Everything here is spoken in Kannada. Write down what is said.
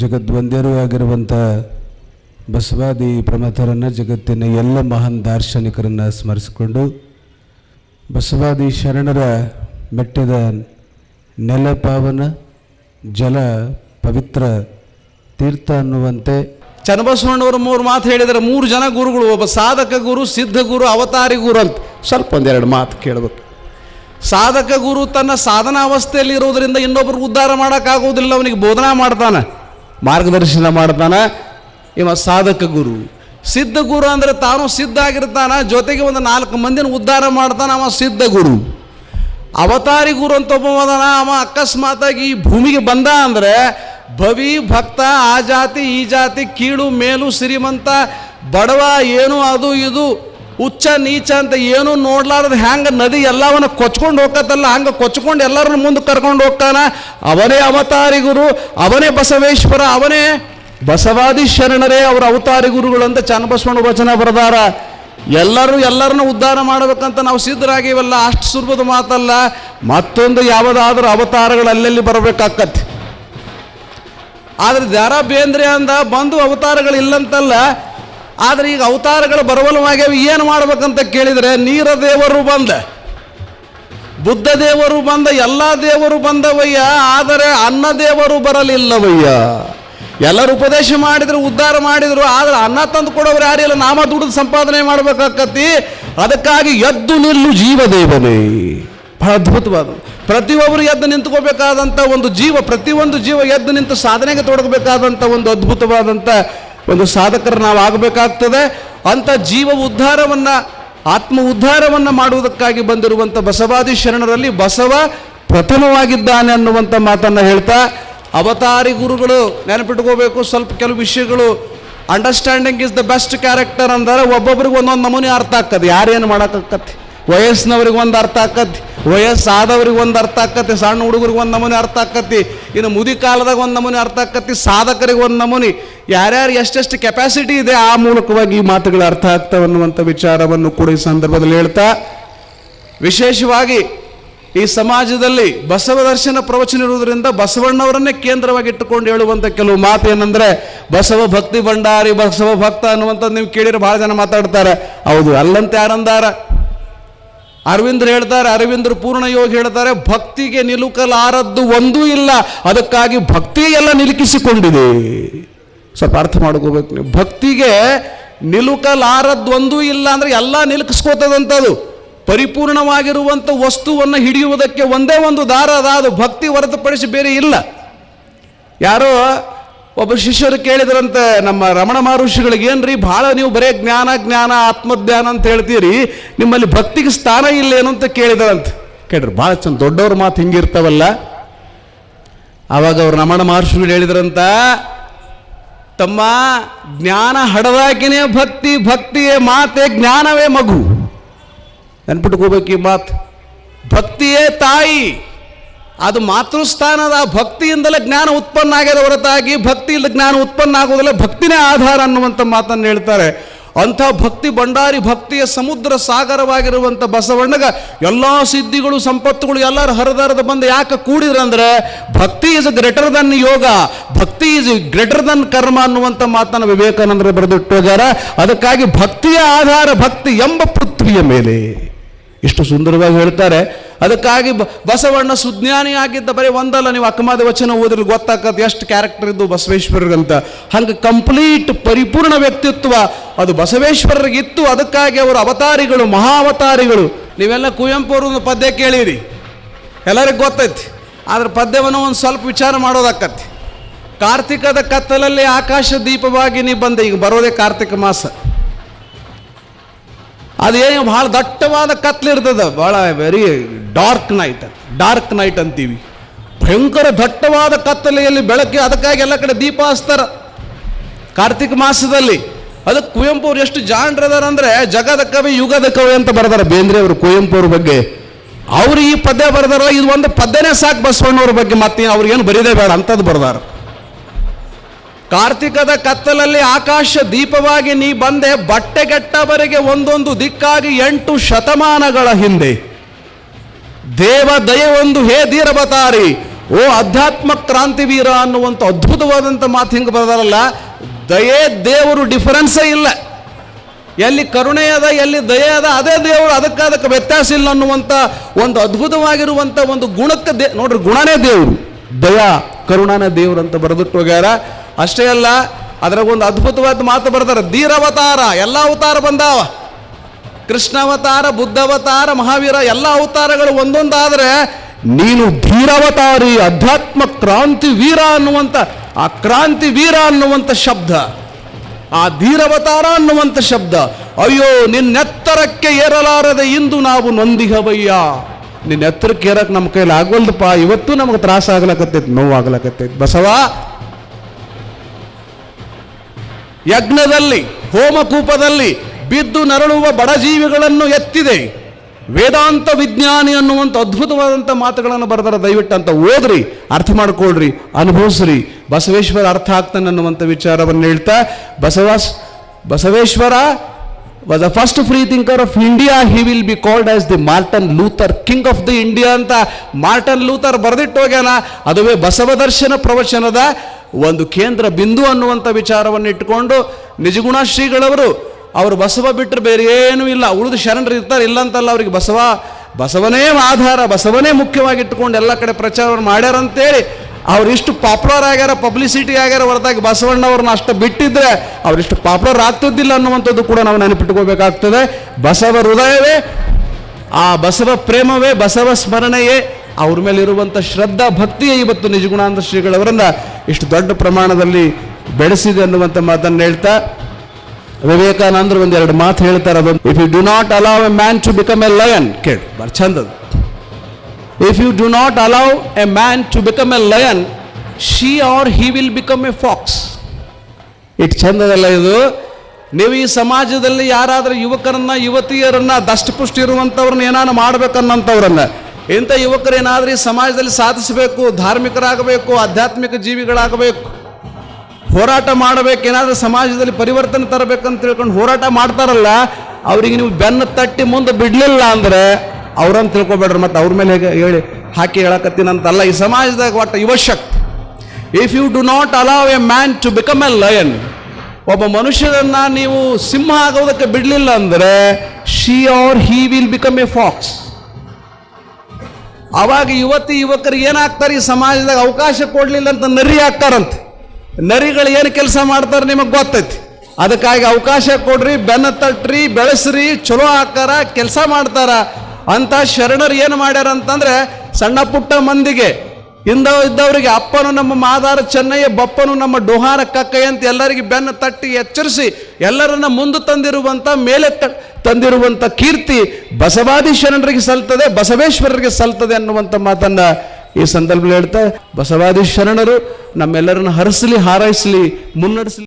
ಜಗದ್ವಂದ್ಯರೂ ಆಗಿರುವಂಥ ಬಸವಾದಿ ಪ್ರಮಥರನ್ನು ಜಗತ್ತಿನ ಎಲ್ಲ ಮಹಾನ್ ದಾರ್ಶನಿಕರನ್ನು ಸ್ಮರಿಸಿಕೊಂಡು ಬಸವಾದಿ ಶರಣರ ಮೆಟ್ಟದ ನೆಲ ಪಾವನ ಜಲ, ಪವಿತ್ರ ತೀರ್ಥ ಅನ್ನುವಂತೆ ಚನ್ನಬಸವಣ್ಣವರು ಮೂರು ಮಾತು ಹೇಳಿದರೆ ಮೂರು ಜನ ಗುರುಗಳು, ಒಬ್ಬ ಸಾಧಕ ಗುರು, ಸಿದ್ಧ ಗುರು, ಅವತಾರಿ ಗುರು ಅಂತ. ಸ್ವಲ್ಪ ಒಂದೆರಡು ಮಾತು ಕೇಳಬೇಕು. ಸಾಧಕ ಗುರು ತನ್ನ ಸಾಧನಾ ಅವಸ್ಥೆಯಲ್ಲಿ ಇರುವುದರಿಂದ ಇನ್ನೊಬ್ಬರು ಉದ್ಧಾರ ಮಾಡೋಕ್ಕಾಗೋದಿಲ್ಲ, ಅವನಿಗೆ ಬೋಧನಾ ಮಾಡ್ತಾನೆ. ಮಾರ್ಗದರ್ಶನ ಮಾಡ್ತಾನೆ. ಇವ ಸಾಧಕ ಗುರು. ಸಿದ್ಧ ಗುರು ಅಂದರೆ ತಾನು ಸಿದ್ಧ ಆಗಿರ್ತಾನ, ಜೊತೆಗೆ ಒಂದು ನಾಲ್ಕು ಮಂದಿನ ಉದ್ಧಾರ ಮಾಡ್ತಾನೆ ಅವ ಸಿದ್ಧ ಗುರು. ಅವತಾರಿ ಗುರು ಅಂತ ಒಬ್ಬ ಅವ ಅಕಸ್ಮಾತಾಗಿ ಈ ಭೂಮಿಗೆ ಬಂದ ಅಂದರೆ ಭವಿ ಭಕ್ತ, ಆ ಜಾತಿ, ಈ ಜಾತಿ, ಕೀಳು, ಮೇಲು, ಶ್ರೀಮಂತ, ಬಡವ, ಏನು ಅದು ಇದು ಉಚ್ಚ ನೀಚ ಅಂತ ಏನೂ ನೋಡ್ಲಾರ್ದು ಹ್ಯಾಂಗ ನದಿ ಎಲ್ಲವನ್ನ ಕೊಚ್ಕೊಂಡು ಹೋಗತ್ತಲ್ಲ, ಹಂಗೆ ಕೊಚ್ಕೊಂಡು ಎಲ್ಲರನ್ನ ಮುಂದೆ ಕರ್ಕೊಂಡು ಹೋಗ್ತಾನ? ಅವನೇ ಅವತಾರಿ ಗುರು, ಅವನೇ ಬಸವೇಶ್ವರ, ಅವನೇ ಬಸವಾದಿ ಶರಣರೇ ಅವರ ಅವತಾರಿ ಗುರುಗಳಂತ ಚನ್ನಬಸವಣ್ಣ ವಚನ ಬರದಾರ. ಎಲ್ಲರೂ ಎಲ್ಲರನ್ನ ಉದ್ಧಾರ ಮಾಡಬೇಕಂತ ನಾವು ಸಿದ್ಧರಾಗಿವಲ್ಲ, ಅಷ್ಟು ಸುಲಭದ ಮಾತಲ್ಲ. ಮತ್ತೊಂದು ಯಾವುದಾದ್ರೂ ಅವತಾರಗಳು ಅಲ್ಲಲ್ಲಿ ಬರಬೇಕಾಕತ್ತೆ ಆದ್ರೆ ದಾರಾ ಬೇಂದ್ರೆ ಅಂದ, ಬಂದು ಅವತಾರಗಳು ಇಲ್ಲಂತಲ್ಲ ಆದ್ರೆ ಈಗ ಅವತಾರಗಳು ಬರವಲವಾಗ್ಯಾವ ಏನು ಮಾಡ್ಬೇಕಂತ ಕೇಳಿದರೆ ನೀರ ದೇವರು ಬಂದ. ಬುದ್ಧ ದೇವರು ಬಂದ, ಎಲ್ಲ ದೇವರು ಬಂದವಯ್ಯ, ಆದರೆ ಅನ್ನ ದೇವರು ಬರಲಿಲ್ಲವಯ್ಯ. ಎಲ್ಲರೂ ಉಪದೇಶ ಮಾಡಿದ್ರು, ಉದ್ಧಾರ ಮಾಡಿದ್ರು, ಆದ್ರೆ ಅನ್ನ ತಂದು ಕೊಡೋರು ಯಾರಿಲ್ಲ ನಾಮ ದುಡಿದು ಸಂಪಾದನೆ ಮಾಡ್ಬೇಕಾಕತಿ ಅದಕ್ಕಾಗಿ ಎದ್ದು ನಿಲ್ಲು ಜೀವದೇವನೇ ಬಹಳ ಅದ್ಭುತವಾದ, ಪ್ರತಿಯೊಬ್ಬರು ಎದ್ದು ನಿಂತ್ಕೋಬೇಕಾದಂಥ ಒಂದು ಜೀವ, ಪ್ರತಿಯೊಂದು ಜೀವ ಎದ್ದು ನಿಂತು ಸಾಧನೆಗೆ ತೊಡಗಬೇಕಾದಂಥ ಒಂದು ಅದ್ಭುತವಾದಂಥ ಒಂದು ಸಾಧಕರು ನಾವು ಆಗಬೇಕಾಗ್ತದೆ ಅಂಥ ಜೀವ ಉದ್ಧಾರವನ್ನು, ಆತ್ಮ ಉದ್ಧಾರವನ್ನು ಮಾಡುವುದಕ್ಕಾಗಿ ಬಂದಿರುವಂಥ ಬಸವಾದಿ ಶರಣರಲ್ಲಿ ಬಸವ ಪ್ರಥಮವಾಗಿದ್ದಾನೆ ಅನ್ನುವಂಥ ಮಾತನ್ನು ಹೇಳ್ತಾ, ಅವತಾರಿ ಗುರುಗಳು ನೆನಪಿಟ್ಕೋಬೇಕು, ಸ್ವಲ್ಪ ಕೆಲವು ವಿಷಯಗಳು. Understanding is the best character ಅಂದರೆ, ಒಬ್ಬೊಬ್ರಿಗೆ ಒಂದೊಂದು ನಮೂನೆ ಅರ್ಥ ಆಗ್ತದೆ. ಯಾರೇನು ಮಾಡೋಕ್ಕಾಕತಿ ವಯಸ್ಸಿನವ್ರಿಗೆ ಒಂದು ಅರ್ಥ ಆಕತಿ, ವಯಸ್ಸಾದವ್ರಿಗೆ ಒಂದು ಅರ್ಥ ಆಕತಿ, ಸಣ್ಣ ಹುಡುಗರಿಗೆ ಒಂದು ನಮೂನೆ ಅರ್ಥ ಆಕತಿ, ಇನ್ನು ಮುದಿ ಕಾಲದಾಗ ಒಂದು ನಮೂನೆ ಅರ್ಥ ಆಕತಿ, ಸಾಧಕರಿಗೆ ಒಂದು ನಮೂನೆ. ಯಾರ್ಯಾರು ಎಷ್ಟೆಷ್ಟು ಕೆಪಾಸಿಟಿ ಇದೆ, ಆ ಮೂಲಕವಾಗಿ ಈ ಮಾತುಗಳು ಅರ್ಥ ಆಗ್ತವೆ ಅನ್ನುವಂಥ ವಿಚಾರವನ್ನು ಕೂಡ ಈ ಸಂದರ್ಭದಲ್ಲಿ ಹೇಳ್ತಾ, ವಿಶೇಷವಾಗಿ ಈ ಸಮಾಜದಲ್ಲಿ ಬಸವ ದರ್ಶನ ಪ್ರವಚನ ಇರುವುದರಿಂದ ಬಸವಣ್ಣವರನ್ನೇ ಕೇಂದ್ರವಾಗಿ ಇಟ್ಟುಕೊಂಡು ಹೇಳುವಂಥ ಕೆಲವು ಮಾತು ಏನಂದ್ರೆ, ಬಸವ ಭಕ್ತಿ ಭಂಡಾರಿ, ಬಸವ ಭಕ್ತ ಅನ್ನುವಂಥದ್ದು ನೀವು ಕೇಳಿರೋ ಬಹಳ ಜನ ಮಾತಾಡ್ತಾರೆ. ಹೌದು, ಅಲ್ಲಂತ ಯಾರಂದಾರ? ಅರವಿಂದ್ರ ಹೇಳ್ತಾರೆ, ಅರವಿಂದ್ರ ಪೂರ್ಣ ಯೋಗಿ ಹೇಳ್ತಾರೆ, ಭಕ್ತಿಗೆ ನಿಲುಕಲಾರದ್ದು ಒಂದೂ ಇಲ್ಲ, ಅದಕ್ಕಾಗಿ ಭಕ್ತಿ ಎಲ್ಲ ನಿಲುಕಿಸಿಕೊಂಡಿದೆ. ಸ್ವಲ್ಪ ಅರ್ಥ ಮಾಡ್ಕೋಬೇಕು ನೀವು. ಭಕ್ತಿಗೆ ನಿಲುಕಲಾರದ್ದು ಒಂದೂ ಇಲ್ಲ ಅಂದ್ರೆ ಎಲ್ಲ ನಿಲುಕಿಸ್ಕೋತದಂಥದ್ದು ಪರಿಪೂರ್ಣವಾಗಿರುವಂಥ ವಸ್ತುವನ್ನು ಹಿಡಿಯುವುದಕ್ಕೆ ಒಂದೇ ಒಂದು ದಾರ ಅದ ಅದು ಭಕ್ತಿ ಹೊರತುಪಡಿಸಿ ಬೇರೆ ಇಲ್ಲ. ಯಾರೋ ಒಬ್ಬ ಶಿಷ್ಯರು ಕೇಳಿದ್ರಂತೆ, ನಮ್ಮ ರಮಣ ಮಹರ್ಷಿಗಳಿಗೆ, ಏನ್ರಿ, ಭಾಳ ನೀವು ಬರೇ ಜ್ಞಾನ ಜ್ಞಾನ, ಆತ್ಮಜ್ಞಾನ ಅಂತ ಹೇಳ್ತೀರಿ. ನಿಮ್ಮಲ್ಲಿ ಭಕ್ತಿಗೆ ಸ್ಥಾನ ಇಲ್ಲೇನು ಅಂತ ಕೇಳಿದರಂತೆ. ಕೇಳ್ರಿ ಭಾಳ ಚಂದ, ದೊಡ್ಡವ್ರ ಮಾತು ಹಿಂಗಿರ್ತಾವಲ್ಲ. ಆವಾಗ ಅವ್ರು ರಮಣ ಮಹರ್ಷಿಗಳು ಹೇಳಿದ್ರಂತ, ತಮ್ಮ ಜ್ಞಾನ ಹಡದಾಕಿನೇ ಭಕ್ತಿ, ಭಕ್ತಿಯೇ ಮಾತೆ ಜ್ಞಾನವೇ ಮಗು. ನೆನ್ಪಿಟ್ಕೋಬೇಕು ಈ ಮಾತು. ಭಕ್ತಿಯೇ ತಾಯಿ ಅದು ಮಾತೃಸ್ಥಾನದ ಭಕ್ತಿಯಿಂದಲೇ ಜ್ಞಾನ ಉತ್ಪನ್ನ ಆಗ್ಯದ ಹೊರತಾಗಿ ಭಕ್ತಿಯಿಂದ ಜ್ಞಾನ ಉತ್ಪನ್ನ ಆಗೋದಿಲ್ಲ ಭಕ್ತಿನೇ ಆಧಾರ ಅನ್ನುವಂಥ ಮಾತನ್ನು ಹೇಳ್ತಾರೆ. ಅಂಥ ಭಕ್ತಿ ಭಂಡಾರಿ ಭಕ್ತಿಯ ಸಮುದ್ರ ಸಾಗರವಾಗಿರುವಂಥ ಬಸವಣ್ಣಗ ಎಲ್ಲ ಸಿದ್ಧಿಗಳು, ಸಂಪತ್ತುಗಳು ಎಲ್ಲರೂ ಹರಿದರದ ಬಂದು ಯಾಕೆ ಕೂಡಿದ್ರಂದ್ರೆ ಭಕ್ತಿ ಇಸ್ ಗ್ರೇಟರ್ ದನ್ ಯೋಗ, ಭಕ್ತಿ ಇಸ್ ಗ್ರೇಟರ್ ದನ್ ಕರ್ಮ ಅನ್ನುವಂಥ ಮಾತನ್ನು ವಿವೇಕಾನಂದರು ಬರೆದಿಟ್ಟು ಹೋಗ್ಯಾರ. ಅದಕ್ಕಾಗಿ ಭಕ್ತಿಯ ಆಧಾರ ಭಕ್ತಿ ಎಂಬ ಪೃಥ್ವಿಯ ಮೇಲೆ. ಇಷ್ಟು ಸುಂದರವಾಗಿ ಹೇಳ್ತಾರೆ. ಅದಕ್ಕಾಗಿ ಬಸವಣ್ಣ ಸುಜ್ಞಾನಿ ಆಗಿದ್ದ ಬರೀ ಒಂದಲ್ಲ, ನೀವು ಅಕ್ಕಮಾದ ವಚನ ಓದಿದ್ರೆ ಗೊತ್ತಾಗತ್ತೆ ಎಷ್ಟು ಕ್ಯಾರೆಕ್ಟರ್ ಇದ್ದು ಬಸವೇಶ್ವರರಿಗಂತ ಹಂಗೆ ಕಂಪ್ಲೀಟ್ ಪರಿಪೂರ್ಣ ವ್ಯಕ್ತಿತ್ವ, ಅದು ಬಸವೇಶ್ವರರಿಗಿತ್ತು ಅದಕ್ಕಾಗಿ ಅವರು ಅವತಾರಿಗಳು, ಮಹಾವತಾರಿಗಳು. ನೀವೆಲ್ಲ ಕುವೆಂಪು ಅವರು ಒಂದು ಪದ್ಯ ಕೇಳಿರಿ. ಎಲ್ಲರಿಗೂ ಗೊತ್ತೈತಿ. ಆದ್ರೆ ಪದ್ಯವನ್ನು ಒಂದು ಸ್ವಲ್ಪ ವಿಚಾರ ಮಾಡೋದಾಕತಿ ಕಾರ್ತಿಕದ ಕತ್ತಲಲ್ಲಿ ಆಕಾಶ ದೀಪವಾಗಿ ನೀ ಬಂದೆ ಈಗ ಬರೋದೇ ಕಾರ್ತಿಕ ಮಾಸ. ಅದೇನು ಭಾಳ ದಟ್ಟವಾದ ಕತ್ಲಿರ್ತದ, ಭಾಳ very dark night dark night ಅಂತೀವಿ. ಭಯಂಕರ ದಟ್ಟವಾದ ಕತ್ತಲೆಯಲ್ಲಿ ಬೆಳಗ್ಗೆ ಅದಕ್ಕಾಗಿ ಎಲ್ಲ ಕಡೆ ದೀಪ ಹಚ್ತಾರೆ ಕಾರ್ತಿಕ ಮಾಸದಲ್ಲಿ ಅದಕ್ಕೆ ಕುವೆಂಪು ಅವ್ರು ಎಷ್ಟು ಜಾಣರದಾರ ಅಂದ್ರೆ ಜಗದ ಕವಿ, ಯುಗದ ಕವಿ ಅಂತ ಬರ್ದಾರ. ಬೇಂದ್ರೆ ಅವರು ಕುವೆಂಪು ಅವ್ರ ಬಗ್ಗೆ. ಅವ್ರು ಈ ಪದ್ಯ ಬರ್ದಾರ, ಇದು ಒಂದು ಪದ್ಯನೇ ಸಾಕು ಬಸವಣ್ಣವ್ರ ಬಗ್ಗೆ. ಮತ್ತೆ ಅವ್ರಿಗೇನು ಬರೀದೇ ಬೇಡ ಅಂಥದ್ದು ಬರ್ದಾರ. ಕಾರ್ತಿಕದ ಕತ್ತಲಲ್ಲಿ ಆಕಾಶ ದೀಪವಾಗಿ ನೀ ಬಂದೆ, ಬಟ್ಟೆಗೆಟ್ಟವರಿಗೆ ಒಂದೊಂದು ದಿಕ್ಕಾಗಿ ಎಂಟು ಶತಮಾನಗಳ ಹಿಂದೆ. ದೇವ ದಯೆ ಒಂದು ಹೇ ಧೀರವತಾರಿ, ಓ ಅಧ್ಯಾತ್ಮ ಕ್ರಾಂತಿವೀರ ಅನ್ನುವಂಥ ಅದ್ಭುತವಾದಂಥ ಮಾತು ಹಿಂಗೆ ಬರೋದಾರಲ್ಲ, ದಯೆ ದೇವರು ಡಿಫರೆನ್ಸೇ ಇಲ್ಲ. ಎಲ್ಲಿ ಕರುಣೆ ಅದ, ಎಲ್ಲಿ ದಯೆ ಅದ, ಅದೇ ದೇವರು ಅದಕ್ಕೆ ಅದಕ್ಕೆ ವ್ಯತ್ಯಾಸ ಇಲ್ಲ ಅನ್ನುವಂಥ ಒಂದು ಅದ್ಭುತವಾಗಿರುವಂಥ ಒಂದು ಗುಣಕ್ಕೆ ದೇ, ನೋಡ್ರಿ ಗುಣನೇ ದೇವರು. ದಯಾ, ಕರುಣಾನೇ ದೇವರು ಅಂತ ಬರೆದಿಟ್ಟು ಹೋಗ್ಯಾರ. ಅಷ್ಟೇ ಅಲ್ಲ, ಅದ್ರಾಗ ಒಂದು ಅದ್ಭುತವಾದ ಮಾತು ಬರ್ತಾರೆ ಧೀರವತಾರ, ಎಲ್ಲ ಅವತಾರ ಬಂದಾವ. ಕೃಷ್ಣಾವತಾರ, ಬುದ್ಧಾವತಾರ, ಮಹಾವೀರ ಎಲ್ಲ ಅವತಾರಗಳು ಒಂದೊಂದಾದರೆ ನೀನು ಧೀರಾವತಾರಿ, ಅಧ್ಯಾತ್ಮ ಕ್ರಾಂತಿ ವೀರ ಅನ್ನುವಂಥ ಆ ಕ್ರಾಂತಿ ವೀರ ಅನ್ನುವಂಥ ಶಬ್ದ, ಆ ಧೀರವತಾರ ಅನ್ನುವಂಥ ಶಬ್ದ, ಅಯ್ಯೋ, ನಿನ್ನೆತ್ತರಕ್ಕೆ ಏರಲಾರದೆ ಇಂದು ನಾವು ನೊಂದಿಗವಯ್ಯ. ನಿನ್ನ ಎತ್ತರಕ್ಕೆ ಏರಕ್ಕೆ ನಮ್ಮ ಕೈಲಿ ಆಗವಲ್ದಪ್ಪ ಇವತ್ತು ನಮಗೆ ತ್ರಾಸ ಆಗ್ಲಕತ್ತೈತಿ ನೋವು ಆಗ್ಲಕತ್ತೈತಿ ಬಸವ, ಯಜ್ಞದಲ್ಲಿ, ಹೋಮಕೂಪದಲ್ಲಿ ಬಿದ್ದು ನರಳುವ ಬಡಜೀವಿಗಳನ್ನು ಎತ್ತಿದೆ. ವೇದಾಂತ ವಿಜ್ಞಾನಿ ಅನ್ನುವಂಥ ಅದ್ಭುತವಾದಂಥ ಮಾತುಗಳನ್ನು ಬರೆದರೆ ದಯವಿಟ್ಟು ಅಂತ ಓದ್ರಿ, ಅರ್ಥ ಮಾಡ್ಕೊಳ್ರಿ, ಅನುಭವಿಸ್ರಿ. ಬಸವೇಶ್ವರ ಅರ್ಥ ಆಗ್ತಾನೆ ಅನ್ನುವಂಥ ವಿಚಾರವನ್ನು ಹೇಳ್ತಾ, ಬಸವಾಸ್, Basaveshwara was the first free thinker of India he will be called as the Martin Luther King of the India ಅಂತ ಮಾರ್ಟನ್ ಲೂಥರ್ ಬರೆದಿಟ್ಟು ಹೋಗ್ಯಾನ. ಅದುವೇ ಬಸವದರ್ಶನ ಪ್ರವಚನದ ಒಂದು ಕೇಂದ್ರ ಬಿಂದು ಅನ್ನುವಂಥ ವಿಚಾರವನ್ನು ಇಟ್ಟುಕೊಂಡು ನಿಜಗುಣ ಶ್ರೀಗಳವರು ಅವರು ಬಸವ ಬಿಟ್ಟರೆ ಬೇರೆ ಏನೂ ಇಲ್ಲ. ಉಳಿದು ಶರಣರು ಇರ್ತಾರೆ ಇಲ್ಲ ಅಂತಲ್ಲ ಅವರಿಗೆ ಬಸವ, ಬಸವನೇ ಆಧಾರ, ಬಸವನೇ ಮುಖ್ಯವಾಗಿ ಇಟ್ಟುಕೊಂಡು ಎಲ್ಲ ಕಡೆ ಪ್ರಚಾರವನ್ನು ಮಾಡ್ಯಾರಂತೇಳಿ ಅವ್ರು ಇಷ್ಟು ಪಾಪ್ಯುಲರ್ ಆಗ್ಯಾರ, ಪಬ್ಲಿಸಿಟಿ ಆಗ್ಯಾರ ಹೊರತಾಗಿ ಬಸವಣ್ಣವ್ರನ್ನ ಅಷ್ಟು ಬಿಟ್ಟಿದ್ರೆ ಅವರಿಷ್ಟು ಪಾಪ್ಯುಲರ್ ಆಗ್ತಿದ್ದಿಲ್ಲ ಅನ್ನುವಂಥದ್ದು ಕೂಡ ನಾವು ನೆನಪಿಟ್ಕೋಬೇಕಾಗ್ತದೆ. ಬಸವ ಹೃದಯವೇ, ಆ ಬಸವ ಪ್ರೇಮವೇ, ಬಸವ ಸ್ಮರಣೆಯೇ, ಅವ್ರ ಮೇಲೆ ಇರುವಂಥ ಶ್ರದ್ಧಾ ಭಕ್ತಿಯೇ ಇವತ್ತು ನಿಜಗುಣಾನಂದ ಶ್ರೀಗಳವರನ್ನ ಇಷ್ಟು ದೊಡ್ಡ ಪ್ರಮಾಣದಲ್ಲಿ ಬೆಳೆಸಿದೆ ಅನ್ನುವಂಥ ಮಾತನ್ನು ಹೇಳ್ತಾ ವಿವೇಕಾನಂದರು ಒಂದೆರಡು ಮಾತು ಹೇಳ್ತಾರೆ ಅದೊಂದು. If you do not allow a man to become a lion ಕೇಳಿ, ಬರ್ ಚಂದದು if you do not allow a man to become a lion she or he will become a fox it ಚಂದದಲ್ಲ ಇದು. ನೀವು ಈ ಸಮಾಜದಲ್ಲಿ ಯಾರಾದರೂ ಯುವಕರನ್ನ, ಯುವತಿಯರನ್ನ ದಷ್ಟಪುಷ್ಟ ಇರುವಂಥವ್ರನ್ನ ಏನಾದ್ರು ಮಾಡ್ಬೇಕನ್ನಂಥವ್ರನ್ನ ಇಂಥ ಯುವಕರೇನಾದರೂ ಈ ಸಮಾಜದಲ್ಲಿ ಸಾಧಿಸಬೇಕು, ಧಾರ್ಮಿಕರಾಗಬೇಕು, ಆಧ್ಯಾತ್ಮಿಕ ಜೀವಿಗಳಾಗಬೇಕು ಹೋರಾಟ ಮಾಡಬೇಕು, ಏನಾದರೂ ಸಮಾಜದಲ್ಲಿ ಪರಿವರ್ತನೆ ತರಬೇಕಂತ ತಿಳ್ಕೊಂಡು ಹೋರಾಟ ಮಾಡ್ತಾರಲ್ಲ, ಅವ್ರಿಗೆ ನೀವು ಬೆನ್ನು ತಟ್ಟಿ ಮುಂದೆ ಬಿಡಲಿಲ್ಲ ಅಂದರೆ ಅವ್ರನ್ನ ತಿಳ್ಕೊಬೇಡ್ರಿ. ಮತ್ತು ಅವ್ರ ಮೇಲೆ ಹೇಗೆ ಹೇಳಿ ಹಾಕಿ ಹೇಳಕತ್ತೀನಂತಲ್ಲ ಈ ಸಮಾಜದಾಗ ಒಟ್ಟು ಯುವಶಕ್ತಿ. If you do not allow a man to become a lion ಒಬ್ಬ ಮನುಷ್ಯರನ್ನು ನೀವು ಸಿಂಹ ಆಗೋದಕ್ಕೆ ಬಿಡಲಿಲ್ಲ ಅಂದರೆ she or he will become a fox ಅವಾಗ ಯುವತಿ ಯುವಕರಿಗೆ ಏನಾಗ್ತಾರೆ? ಈ ಸಮಾಜದಾಗ ಅವಕಾಶ ಕೊಡಲಿಲ್ಲ ಅಂತ ನರಿ ಆಗ್ತಾರಂತೆ. ನರಿಗಳು ಏನು ಕೆಲಸ ಮಾಡ್ತಾರೆ ನಿಮಗೆ ಗೊತ್ತೈತಿ. ಅದಕ್ಕಾಗಿ ಅವಕಾಶ ಕೊಡ್ರಿ, ಬೆನ್ನ ತಟ್ರಿ, ಬೆಳೆಸ್ರಿ, ಚಲೋ ಹಾಕಾರ ಕೆಲಸ ಮಾಡ್ತಾರ. ಅಂತ ಶರಣರು ಏನು ಮಾಡ್ಯಾರ ಅಂತಂದ್ರೆ ಸಣ್ಣ ಪುಟ್ಟ ಮಂದಿಗೆ ಹಿಂದ ಇದ್ದವರಿಗೆ ಅಪ್ಪನು ನಮ್ಮ ಮಾದಾರ ಚೆನ್ನಯ್ಯ, ಬಪ್ಪನು ನಮ್ಮ ಡೋಹಾರ ಕಕ್ಕಯ್ಯ ಅಂತ ಎಲ್ಲರಿಗೆ ಬೆನ್ನ ತಟ್ಟಿ ಎಚ್ಚರಿಸಿ, ಎಲ್ಲರನ್ನ ಮುಂದೆ ತಂದಿರುವಂಥ ಮೇಲೆ ತ- ತಂದಿರುವಂಥ ಕೀರ್ತಿ ಬಸವಾದಿ ಶರಣರಿಗೆ ಸಲ್ತದೆ, ಬಸವೇಶ್ವರರಿಗೆ ಸಲ್ತದೆ ಅನ್ನುವಂಥ ಮಾತನ್ನ ಈ ಸಂದರ್ಭದಲ್ಲಿ ಹೇಳ್ತಾ ಬಸವಾದಿ ಶರಣರು ನಮ್ಮೆಲ್ಲರನ್ನ ಹರಿಸಲಿ ಹಾರೈಸಲಿ ಮುನ್ನಡೆಸಲಿ.